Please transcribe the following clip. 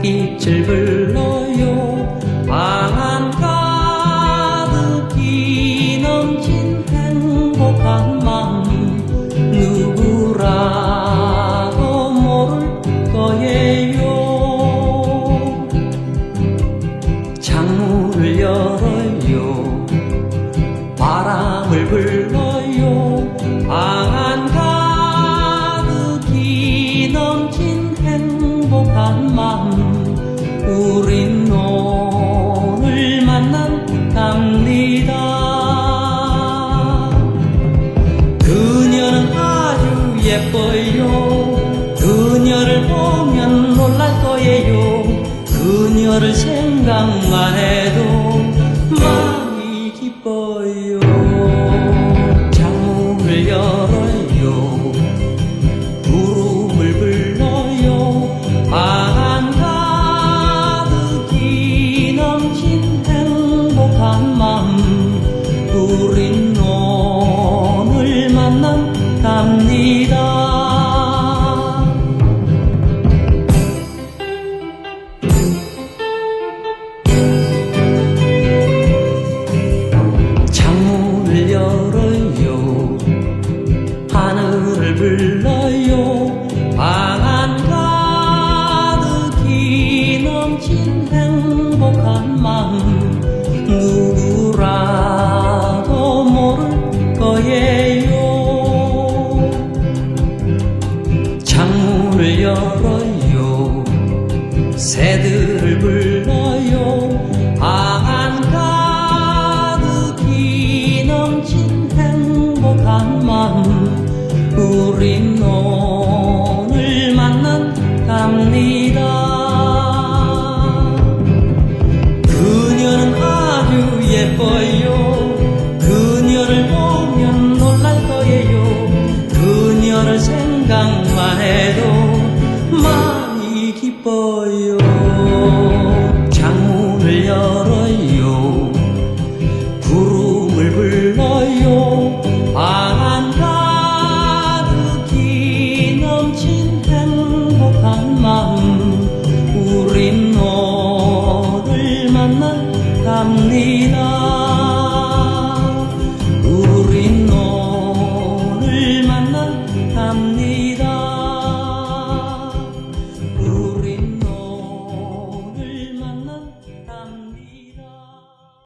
달빛을 불러요. 방안 가득히 넘친 행복한 마음 누구라도 모를 거예요. 창문을 열어요. 바람을 불러요. 방안 가득히 넘친 행복한 마음 예뻐요. 그녀를 보면 놀랄 거예요. 그녀를 생각만 해도 마음이 기뻐요. 창문을 만난답니다. 창문을 열어요. 하늘을 불러요. 방 가득히 넘친 행복한 마음 창문을 열어요. 새들을 불러요. 방 가득히 넘친 행복한 마음. 우린 오늘 만난답니다. 그녀는 아주 예뻐요. 그녀를 보면 놀랄 거예요. 그녀를 생각만 해도 마음이 기뻐요. 창문을 열어요. 구름을 불러요. 방 가득히 넘친 행복한 마음. 우린 오늘 만난답니다